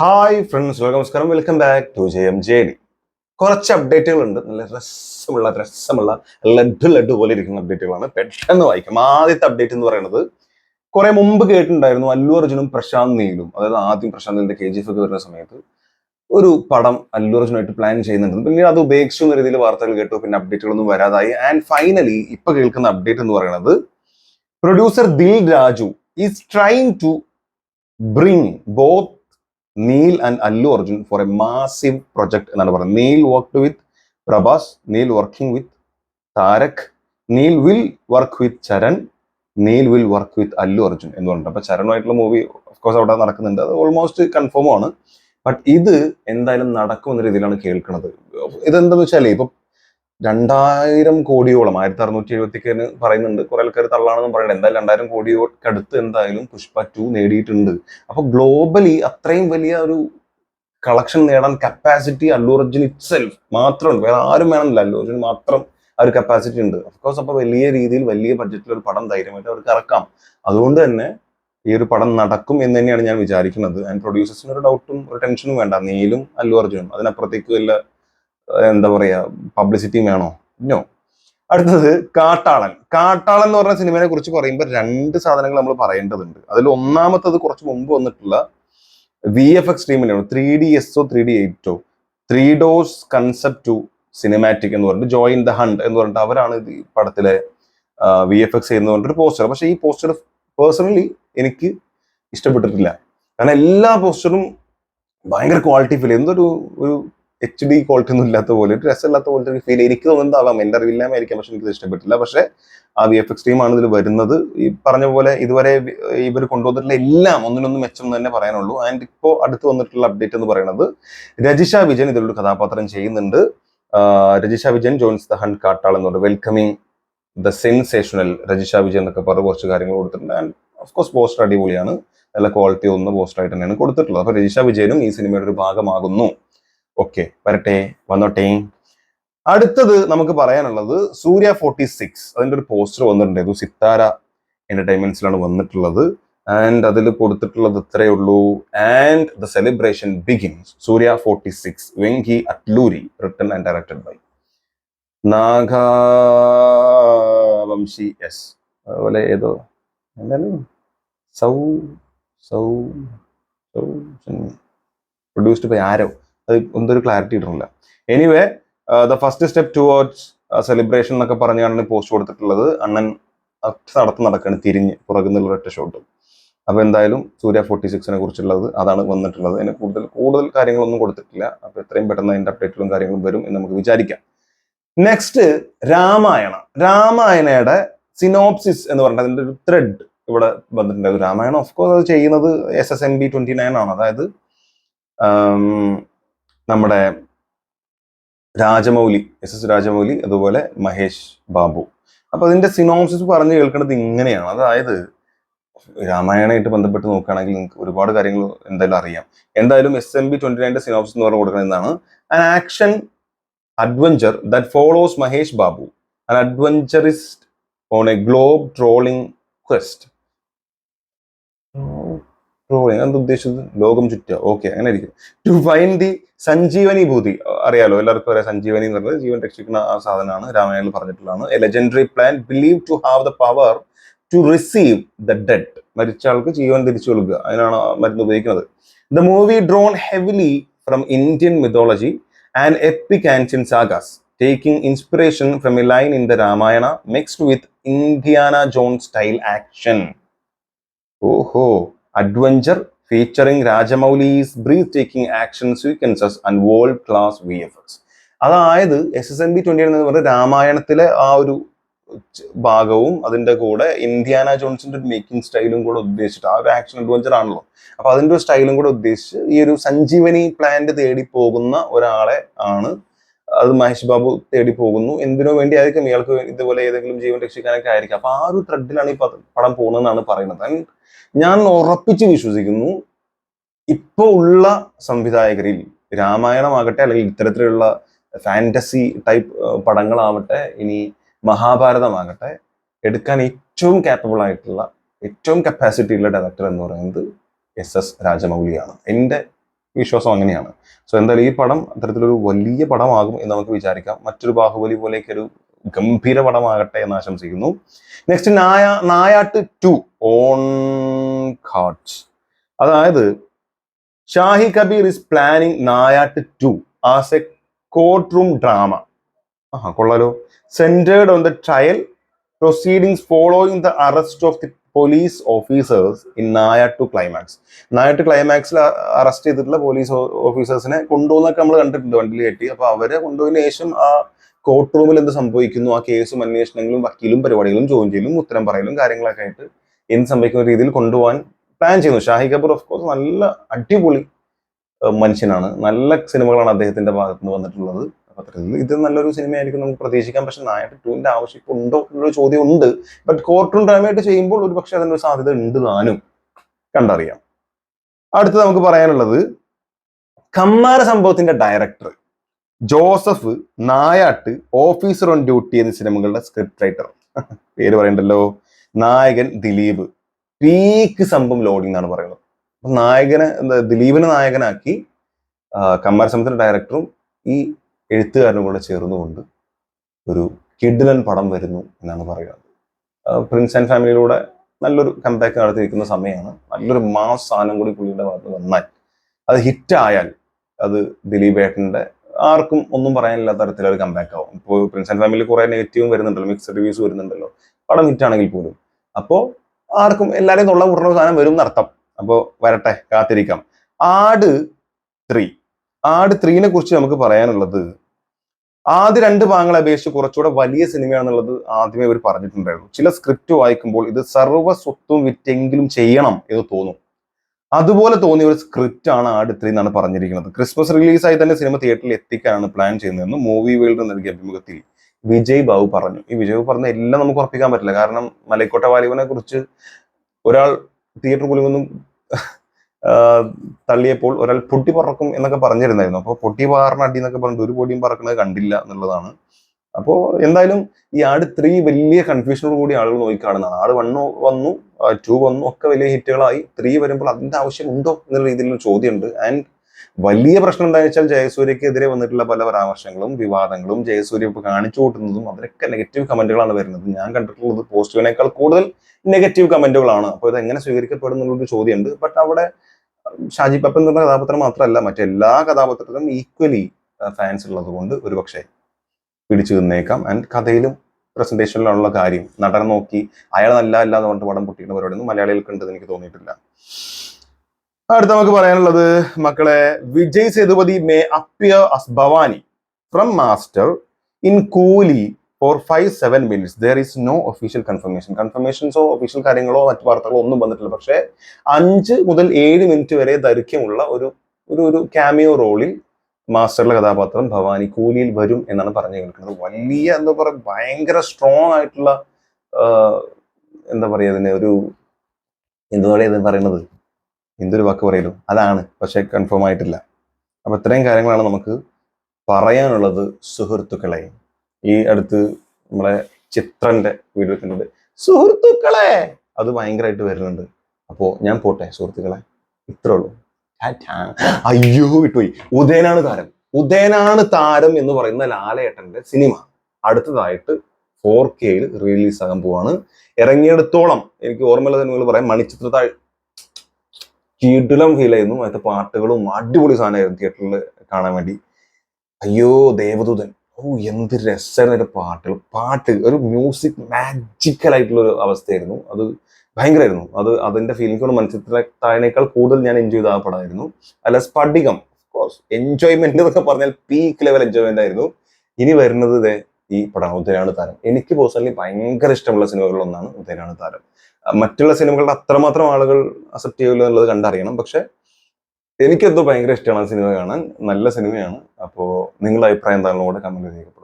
Hi friends നമസ്കാരം welcome back to J M J D കുറച്ച് അപ്ഡേറ്റുകൾ ഉണ്ട് നല്ല രസമുള്ള രസമുള്ള ലഡു ലഡു പോലെ ഇരിക്കുന്ന അപ്ഡേറ്റുകളാണ് പെട്ടെന്ന് വായിക്കാം. ആദ്യത്തെ അപ്ഡേറ്റ് എന്ന് പറയുന്നത് കുറെ മുമ്പ് കേട്ടിട്ടുണ്ടായിരുന്നു അല്ലു അർജുനും പ്രശാന്ത് നീലും അതായത് ആദ്യം പ്രശാന്ത് നീലിന്റെ കെ ജി എഫ് ഒക്കെ വരുന്ന സമയത്ത് ഒരു പടം അല്ലു അർജുനായിട്ട് പ്ലാൻ ചെയ്യുന്നുണ്ട്. പിന്നീട് അത് ഉപേക്ഷിച്ചു എന്ന രീതിയിൽ വാർത്തകൾ കേട്ടു. പിന്നെ അപ്ഡേറ്റുകളൊന്നും വരാതായി. ആൻഡ് ഫൈനലി ഇപ്പൊ കേൾക്കുന്ന അപ്ഡേറ്റ് എന്ന് പറയുന്നത് producer Dil Raju is trying to bring both Neel and Allu Arjun for a massive project എന്നാണ് പറയുന്നത്. Neel worked with Prabhas Neel working with Tarak Neel will work with Charan Neel will work with Allu Arjun എന്ന് പറഞ്ഞിട്ട് അപ്പൊ ചരണുമായിട്ടുള്ള movie of course അവിടെ നടക്കുന്നുണ്ട്. അത് almost confirm ആണ്. But ഇത് എന്തായാലും നടക്കും എന്ന രീതിയിലാണ് കേൾക്കുന്നത്. ഇതെന്താന്ന് വെച്ചാൽ ഇപ്പൊ രണ്ടായിരം കോടിയോളം ആയിരത്തി അറുന്നൂറ്റി എഴുപത്തിക്കേന് പറയുന്നുണ്ട്. കുറെ ആൾക്കാർ തള്ളാണെന്നും പറയുന്നത് എന്തായാലും രണ്ടായിരം കോടിയോടടുത്ത് എന്തായാലും പുഷ്പ ടു നേടിയിട്ടുണ്ട്. അപ്പൊ ഗ്ലോബലി അത്രയും വലിയ ഒരു കളക്ഷൻ നേടാൻ capacity Allu Arjun itself മാത്രമുണ്ട്. വേറെ ആരും വേണമെന്നില്ല. അല്ലു അർജുൻ മാത്രം ആ ഒരു കപ്പാസിറ്റി ഉണ്ട്. അഫ്കോഴ്സ് അപ്പൊ വലിയ രീതിയിൽ വലിയ ബഡ്ജറ്റിൽ ഒരു പടം ധൈര്യമായിട്ട് അവർക്ക് ഇറക്കാം. അതുകൊണ്ട് തന്നെ ഈ ഒരു പടം നടക്കും എന്ന് തന്നെയാണ് ഞാൻ വിചാരിക്കുന്നത്. ആൻഡ് പ്രൊഡ്യൂസേഴ്സിന് ഒരു ഡൗട്ടും ഒരു ടെൻഷനും വേണ്ട. നീലും അല്ലു അർജുനും. അതിനപ്പുറത്തേക്ക് വല്ല എന്താ പറയാ പബ്ലിസിറ്റിയും വേണോ? നോ അടുത്തത് കാട്ടാളൻ. കാട്ടാളൻ എന്ന് പറഞ്ഞ സിനിമയെ കുറിച്ച് പറയുമ്പോൾ രണ്ട് സാധനങ്ങൾ നമ്മൾ പറയേണ്ടതുണ്ട്. അതിൽ ഒന്നാമത്തത് കുറച്ച് മുമ്പ് വന്നിട്ടുള്ള V F X ടീമിലാണ് three D S O three D എയ്റ്റോ three dose concept to cinematic എന്ന് പറഞ്ഞിട്ട് ജോയിൻ ദ ഹണ്ട് എന്ന് പറഞ്ഞിട്ട് അവരാണ് ഇത് പടത്തിലെ വി എഫ് എക്സ് ചെയ്യുന്ന പറഞ്ഞിട്ട് പോസ്റ്റർ പക്ഷേ ഈ പോസ്റ്റർ പേഴ്സണലി എനിക്ക് ഇഷ്ടപ്പെട്ടിട്ടില്ല. കാരണം എല്ലാ പോസ്റ്ററും ഭയങ്കര ക്വാളിറ്റി ഫീൽ എന്തൊരു ഒരു എച്ച് ഡി ക്വാളിറ്റി ഒന്നും ഇല്ലാത്ത പോലെ ഒരു രസമില്ലാത്ത പോലത്തെ ഒരു ഫീൽ എനിക്ക് തോന്നുന്നതാവാം എന്റെ അറിവില്ലാമായിരിക്കാം പക്ഷെ എനിക്ക് ഇഷ്ടപ്പെട്ടില്ല. പക്ഷേ ആ വി എഫ് എക്സ് ടീമാണ് ഇതിൽ വരുന്നത്. ഈ പറഞ്ഞ പോലെ ഇതുവരെ ഇവർ കൊണ്ടുവന്നിട്ടുള്ള എല്ലാം ഒന്നിനൊന്നും മെച്ചം എന്ന് തന്നെ പറയാനുള്ളൂ. ആൻഡ് ഇപ്പോൾ അടുത്ത് വന്നിട്ടുള്ള അപ്ഡേറ്റ് എന്ന് പറയുന്നത് രജിഷ വിജയൻ ഇതിലൊരു കഥാപാത്രം ചെയ്യുന്നുണ്ട്. Rajisha Vijayan joins the hunt കാട്ടാൾ എന്ന് പറയുന്നത് welcoming the sensational Rajisha Vijayan എന്നൊക്കെ പറഞ്ഞ് കുറച്ച് കാര്യങ്ങൾ കൊടുത്തിട്ടുണ്ട്. ആൻഡ് ഓഫ് കോഴ്സ് പോസ്റ്റർ അടിപൊളിയാണ്. നല്ല ക്വാളിറ്റി ഒന്ന് പോസ്റ്റർ ആയിട്ട് തന്നെയാണ് കൊടുത്തിട്ടുള്ളത്. അപ്പോൾ രജിഷ വിജയനും ഈ സിനിമയുടെ ഒരു ഭാഗമാകുന്നു. ഓക്കെ വരട്ടെ വന്നോട്ടെ. അടുത്തത് നമുക്ക് പറയാനുള്ളത് സൂര്യ ഫോർട്ടി സിക്സ് അതിന്റെ ഒരു പോസ്റ്റർ വന്നിട്ടുണ്ടായിരുന്നു സിത്താര എന്റർടൈൻമെന്റ്സിലാണ് വന്നിട്ടുള്ളത്. ആൻഡ് അതിൽ കൊടുത്തിട്ടുള്ളത് ഇത്രയേ ഉള്ളൂ. And the celebration begins Suriya forty six Venky Atluri written and directed by Nagavamsi. Yes അതുപോലെ ഏതോ എന്താണ്? സൗ സൗ സൗ പ്രൊഡ്യൂസ്ഡ് ബൈ ആരോ? അത് എന്തൊരു ക്ലാരിറ്റി ഇടുന്നില്ല anyway the first step towards celebration എന്നൊക്കെ പറഞ്ഞാണ് പോസ്റ്റ് കൊടുത്തിട്ടുള്ളത്. അണ്ണൻ നടത്തു നടക്കാണ് തിരിഞ്ഞ് പുറകുന്നുള്ള ഒറ്റ ഷോട്ടും അപ്പോൾ എന്തായാലും സൂര്യ ഫോർട്ടി സിക്സിനെ കുറിച്ചുള്ളത് അതാണ് വന്നിട്ടുള്ളത്. അതിന് കൂടുതൽ കൂടുതൽ കാര്യങ്ങളൊന്നും കൊടുത്തിട്ടില്ല. അപ്പോൾ എത്രയും പെട്ടെന്ന് അതിന്റെ അപ്ഡേറ്റുകളും കാര്യങ്ങളും വരും എന്ന് നമുക്ക് വിചാരിക്കാം. നെക്സ്റ്റ് രാമായണം. രാമായണയുടെ സിനോപ്സിസ് എന്ന് പറഞ്ഞിട്ട് അതിന്റെ ഒരു ത്രെഡ് ഇവിടെ വന്നിട്ടുണ്ടായിരുന്നു രാമായണം ഓഫ് കോഴ്സ് അത് ചെയ്യുന്നത് S S M B twenty nine ആണ്. അതായത് നമ്മുടെ രാജമൗലി എസ് എസ് രാജമൗലി അതുപോലെ മഹേഷ് ബാബു. അപ്പൊ അതിന്റെ സിനോംസിസ് പറഞ്ഞു കേൾക്കുന്നത് ഇങ്ങനെയാണ്. അതായത് രാമായണമായിട്ട് ബന്ധപ്പെട്ട് നോക്കുകയാണെങ്കിൽ നിങ്ങൾക്ക് ഒരുപാട് കാര്യങ്ങൾ എന്തായാലും അറിയാം. എന്തായാലും എസ് എം ബി ട്വന്റി നയന്റെ സിനോപ്സിസ് എന്ന് പറഞ്ഞു കൊടുക്കുന്നതാണ് an action adventure that follows Mahesh Babu. An adventurist on a globe trolling quest trolling എന്താ ഉദ്ദേശിച്ചത്? ലോകം ചുറ്റുക. ഓക്കെ അങ്ങനെ ആയിരിക്കും to find the Sanjeevani Booti. അറിയാലോ എല്ലാവർക്കും അറിയാം സഞ്ജീവനി എന്ന് പറയുന്നത് ജീവൻ രക്ഷിക്കുന്ന ആ സാധനമാണ്. രാമായണിൽ പറഞ്ഞിട്ടുള്ളതാണ്. A legendary plan believe to have the power to receive the dead മരിച്ച ആൾക്ക് ജീവൻ തിരിച്ചു കൊടുക്കുക അതിനാണ് മരുന്ന് ഉപയോഗിക്കുന്നത്. The movie drawn heavily from Indian mythology and epic ancient sagas taking inspiration from a line in the Ramayana mixed with Indiana John style action ഓഹോ adventure taking action breathtaking and world class V F VFX. അതായത് S S N B twenty എന്ന് പറഞ്ഞാൽ രാമായണത്തിലെ ആ ഒരു ഭാഗവും അതിന്റെ കൂടെ ഇന്ത്യാന ജോൺസിന്റെ ഒരു മേക്കിംഗ് സ്റ്റൈലും കൂടെ ഉദ്ദേശിച്ചിട്ട് ആ ഒരു ആക്ഷൻ അഡ്വഞ്ചർ ആണല്ലോ അപ്പൊ അതിന്റെ ഒരു സ്റ്റൈലും കൂടെ ഉദ്ദേശിച്ച് ഈ ഒരു സഞ്ജീവനി പ്ലാന്റ് തേടി പോകുന്ന ഒരാളെ ആണ് അത് മഹേഷ് ബാബു തേടി പോകുന്നു. എന്തിനോ വേണ്ടി ആയിരിക്കും ഇയാൾക്ക് ഇതുപോലെ ഏതെങ്കിലും ജീവൻ രക്ഷിക്കാനൊക്കെ ആയിരിക്കും. അപ്പൊ ആ ഒരു ത്രെഡിലാണ് ഈ പടം പോകുന്നതെന്നാണ് പറയുന്നത്. ഞാൻ ഉറപ്പിച്ച് വിശ്വസിക്കുന്നു ഇപ്പോൾ ഉള്ള സംവിധായകരിൽ രാമായണമാകട്ടെ അല്ലെങ്കിൽ ഇത്തരത്തിലുള്ള ഫാന്റസി ടൈപ്പ് പടങ്ങളാവട്ടെ ഇനി മഹാഭാരതമാകട്ടെ എടുക്കാൻ ഏറ്റവും കാപ്പബിൾ ആയിട്ടുള്ള ഏറ്റവും കപ്പാസിറ്റി ഉള്ള ഡയറക്ടർ എന്ന് പറയുന്നത് എസ് എസ് രാജമൗലിയാണ് എന്റെ വിശ്വാസം അങ്ങനെയാണ്. സോ എന്തായാലും ഈ പടം അത്തരത്തിലൊരു വലിയ പടമാകും എന്ന് നമുക്ക് വിചാരിക്കാം. മറ്റൊരു ബാഹുബലി പോലെയൊക്കെ ഒരു ഗംഭീര പടമാകട്ടെ എന്ന് ആശംസിക്കുന്നു. നെക്സ്റ്റ് നായ നായാട്ട് ടു ഓൺ ഘാട്ട് അതായത് Shahi Kabir is planning Nayattu two as a court room drama ആഹാ കൊള്ളാലോ. Centered on the trial proceedings following the arrest of the police officers in Naya two climax Naya two ക്ലൈമാക്സിൽ arrest ചെയ്തിട്ടുള്ള police ഓഫീസേഴ്സിനെ കൊണ്ടുപോകുന്നൊക്കെ നമ്മൾ കണ്ടിട്ടുണ്ട് വണ്ടിയിൽ കെട്ടി അപ്പൊ അവരെ കൊണ്ടുപോയതിനു ശേഷം ആ കോർട്ട് റൂമിൽ എന്ത് സംഭവിക്കുന്നു? ആ കേസും അന്വേഷണങ്ങളും വക്കീലും പരിപാടികളും ചോദ്യം ചെയ്യലും ഉത്തരം പറയലും കാര്യങ്ങളൊക്കെ ആയിട്ട് എന്ത് സംഭവിക്കുന്ന രീതിയിൽ കൊണ്ടുപോകാൻ പ്ലാൻ ചെയ്യുന്നു. ഷാഹി കപൂർ ഓഫ് കോഴ്സ് നല്ല അടിപൊളി മനുഷ്യനാണ്. നല്ല സിനിമകളാണ് അദ്ദേഹത്തിന്റെ ഭാഗത്ത് നിന്ന് വന്നിട്ടുള്ളത്. അപ്പൊ അത്തരത്തിൽ ഇത് നല്ലൊരു സിനിമയായിരിക്കും നമുക്ക് പ്രതീക്ഷിക്കാം. പക്ഷെ നായട്ട് ടൂവിന്റെ ആവശ്യം ഇപ്പൊ ഉണ്ടോ എന്നൊരു ചോദ്യം ഉണ്ട് ബട്ട് കോർട്ടൂൺ ഡ്രാമയായിട്ട് ചെയ്യുമ്പോൾ ഒരു പക്ഷേ അതിനൊരു സാധ്യത ഉണ്ട് താനും. കണ്ടറിയാം. അടുത്ത് നമുക്ക് പറയാനുള്ളത് കമ്മാര സംഭവത്തിന്റെ director Joseph Nayattu officer on duty എന്ന സിനിമകളുടെ സ്ക്രിപ്റ്റ് റൈറ്റർ പേര് പറയണ്ടല്ലോ. നായകൻ ദിലീപ്. പീക്ക് സംഭവം ലോഡിംഗ് എന്നാണ് പറയുന്നത്. നായകനെ ദിലീപിനെ നായകനാക്കി കമ്മാര സംഭവത്തിന്റെ ഡയറക്ടറും ഈ എഴുത്തുകാരനും കൂടെ ചേർന്നുകൊണ്ട് ഒരു കിഡിലൻ പടം വരുന്നു എന്നാണ് ആ, പ്രിൻസ് ആൻഡ് ഫാമിലിയിലൂടെ നല്ലൊരു കമ്പാക്ക് നടത്തിയിരിക്കുന്ന സമയമാണ്. നല്ലൊരു മാസ് സാധനം കൂടി പുള്ളിയുടെ ഭാഗത്ത് വന്നാൽ അത് ഹിറ്റ് ആയാൽ അത് ദിലീപ് ഏട്ടന്റെ ആർക്കും ഒന്നും പറയാനില്ലാത്ത തരത്തിലൊരു കമ്പാക്ക് ആവും. ഇപ്പോൾ പ്രിൻസ് ആൻഡ് ഫാമിലി കുറെ നെഗറ്റീവും വരുന്നുണ്ടല്ലോ മിക്സ് റിവ്യൂസ് വരുന്നുണ്ടല്ലോ. പടം ഹിറ്റ് ആണെങ്കിൽ പോലും. അപ്പോൾ ആർക്കും എല്ലാവരെയും തൊള്ള കൂട്ടുന്ന സാധനം വരും എന്നർത്ഥം. അപ്പോൾ വരട്ടെ കാത്തിരിക്കാം. ആട് ത്രീ ആട് ത്രീനെ കുറിച്ച് നമുക്ക് പറയാനുള്ളത് ആദ്യ രണ്ട് ഭാഗങ്ങളെ അപേക്ഷിച്ച് കുറച്ചുകൂടെ വലിയ സിനിമയാണെന്നുള്ളത് ആദ്യമേ ഇവർ പറഞ്ഞിട്ടുണ്ടായിരുന്നു. ചില സ്ക്രിപ്റ്റ് വായിക്കുമ്പോൾ ഇത് സർവ സ്വത്തും വിറ്റെങ്കിലും ചെയ്യണം എന്ന് തോന്നും. അതുപോലെ തോന്നിയ ഒരു സ്ക്രിപ്റ്റ് ആണ് ആട് ത്രീ എന്നാണ് പറഞ്ഞിരിക്കുന്നത്. ക്രിസ്മസ് റിലീസായി തന്നെ സിനിമ തിയേറ്ററിൽ എത്തിക്കാനാണ് പ്ലാൻ ചെയ്യുന്നതെന്ന് മൂവി വേൾഡ് നൽകിയ അഭിമുഖത്തിൽ വിജയ് ബാബു പറഞ്ഞു. ഈ വിജയ് പറഞ്ഞ എല്ലാം നമുക്ക് ഉറപ്പിക്കാൻ പറ്റില്ല. കാരണം മലൈക്കോട്ട വാലിബനെ കുറിച്ച് ഒരാൾ തിയേറ്റർ പോലും ഒന്നും തള്ളിയപ്പോൾ ഒരാൾ പൊട്ടി പറക്കും എന്നൊക്കെ പറഞ്ഞിരുന്നായിരുന്നു. അപ്പോൾ പൊട്ടി പാറിന് അടി എന്നൊക്കെ പറഞ്ഞിട്ട് ഒരു പൊടിയും പറക്കുന്നത് കണ്ടില്ല എന്നുള്ളതാണ്. അപ്പോൾ എന്തായാലും ഈ ആട് ത്രീ വലിയ കൺഫ്യൂഷനോട് കൂടി ആളുകൾ നോക്കിക്കാണുന്നതാണ് ആട് വണ്ണു വന്നു ടു വന്നു ഒക്കെ വലിയ ഹിറ്റുകളായി ത്രീ വരുമ്പോൾ അതിന്റെ ആവശ്യം ഉണ്ടോ എന്നുള്ള രീതിയിലുള്ള ചോദ്യമുണ്ട്. ആൻഡ് വലിയ പ്രശ്നം എന്താ വെച്ചാൽ ജയസൂര്യക്കെതിരെ വന്നിട്ടുള്ള പല പരാമർശങ്ങളും വിവാദങ്ങളും ജയസൂര്യ ഇപ്പൊ കാണിച്ചു കൂട്ടുന്നതും അതിലൊക്കെ നെഗറ്റീവ് കമന്റുകളാണ് വരുന്നത്. ഞാൻ കണ്ടിട്ടുള്ളത് പോസിറ്റീവിനേക്കാൾ കൂടുതൽ നെഗറ്റീവ് കമന്റുകളാണ്. അപ്പോൾ ഇത് എങ്ങനെ സ്വീകരിക്കപ്പെടും എന്നുള്ളൊരു ചോദ്യമുണ്ട്. ബട്ട് അവിടെ ഷാജി പപ്പൻ എന്ന് പറഞ്ഞ കഥാപാത്രം മാത്രമല്ല മറ്റെല്ലാ കഥാപാത്രത്തിലും ഈക്വലി ഫാൻസ് ഉള്ളത് കൊണ്ട് ഒരുപക്ഷെ പിടിച്ചു നിന്നേക്കാം. ആൻഡ് കഥയിലും പ്രസന്റേഷനിലുള്ള കാര്യം. നടനെ നോക്കി അയാൾ നല്ല അല്ല എന്ന് പറഞ്ഞിട്ട് പടം പൊട്ടിയുടെ പരിപാടിയൊന്നും മലയാളികൾക്ക് ഉണ്ടെന്ന് എനിക്ക് തോന്നിയിട്ടില്ല. അടുത്ത നമുക്ക് പറയാനുള്ളത് മക്കളെ Vijay Sethupathi may appear as Bhavani from master in Coolie four five seven minutes there is no official confirmation കൺഫർമേഷൻസോ official കാര്യങ്ങളോ മറ്റു വാർത്തകളോ ഒന്നും വന്നിട്ടില്ല. പക്ഷേ അഞ്ച് മുതൽ ഏഴ് മിനിറ്റ് വരെ ദൈർഘ്യമുള്ള ഒരു ഒരു ഒരു ക്യാമിയോ റോളിൽ മാസ്റ്ററിലെ കഥാപാത്രം ഭവാനി കൂലിയിൽ വരും എന്നാണ് പറഞ്ഞു കേൾക്കുന്നത്. വലിയ എന്താ പറയുക ഭയങ്കര സ്ട്രോങ് ആയിട്ടുള്ള എന്താ പറയുക അതിന് ഒരു എന്താ പറയുക പറയുന്നത്? എന്തൊരു വാക്ക് പറയലോ അതാണ്. പക്ഷേ കൺഫേം ആയിട്ടില്ല. അപ്പൊ ഇത്രയും കാര്യങ്ങളാണ് നമുക്ക് പറയാനുള്ളത് സുഹൃത്തുക്കളെ. ഈ അടുത്ത് നമ്മളെ ചിത്രന്റെ വീഡിയോ കണ്ടത് സുഹൃത്തുക്കളെ! അത് ഭയങ്കരമായിട്ട് വരുന്നുണ്ട്. അപ്പോ ഞാൻ പോട്ടെ സുഹൃത്തുക്കളെ. ഇത്രേ ഉള്ളൂ. അയ്യോ വിട്ടുപോയി. ഉദയനാണ് താരം. ഉദയനാണ് താരം എന്ന് പറയുന്ന ലാലേട്ടന്റെ സിനിമ അടുത്തതായിട്ട് ഫോർ കെയിൽ റിലീസ് ആകാൻ പോവാണ്. ഇറങ്ങിയെടുത്തോളം എനിക്ക് ഓർമ്മയുള്ള സിനിമകൾ പറയാം. മണിച്ചിത്രത്താഴ് കിടിലം ഫീൽ ആയിരുന്നു. അതിന്റെ പാട്ടുകളും അടിപൊളി സാധനമായിരുന്നു തിയേറ്ററിൽ കാണാൻ വേണ്ടി. അയ്യോ ദേവദൂതൻ. ഓ എന്ത് രസമായിരുന്നു അതിന്റെ പാട്ടുകൾ. പാട്ട് ഒരു മ്യൂസിക് മാജിക്കൽ ആയിട്ടുള്ള ഒരു അവസ്ഥയായിരുന്നു. അത് ഭയങ്കരമായിരുന്നു. അത് അതിന്റെ ഫീലിംഗ് കൊണ്ട് മനസ്സിലായതിനേക്കാൾ കൂടുതൽ ഞാൻ എൻജോയ് ചെയ്ത പടമായിരുന്നു. അല്ല സ്പടികം. കോഴ്സ് എൻജോയ്മെന്റ് എന്നൊക്കെ പറഞ്ഞാൽ പീക്ക് ലെവൽ എൻജോയ്മെന്റ് ആയിരുന്നു. ഇനി വരുന്നത് ഈ പടം ഉദയനാണ് താരം. എനിക്ക് പേഴ്സണലി ഭയങ്കര ഇഷ്ടമുള്ള സിനിമകളിൽ ഒന്നാണ് ഉദയനാണ് താരം. മറ്റുള്ള സിനിമകളുടെ അത്രമാത്രം ആളുകൾ അക്സെപ്റ്റ് ചെയ്യില്ല എന്നുള്ളത് കണ്ടറിയണം. പക്ഷെ എനിക്കെന്തോ ഭയങ്കര ഇഷ്ടമാണ് സിനിമ കാണാൻ. നല്ല സിനിമയാണ്. അപ്പോൾ നിങ്ങളുടെ അഭിപ്രായം എന്താണെന്നും കൂടെ കമന്റ് ചെയ്യുക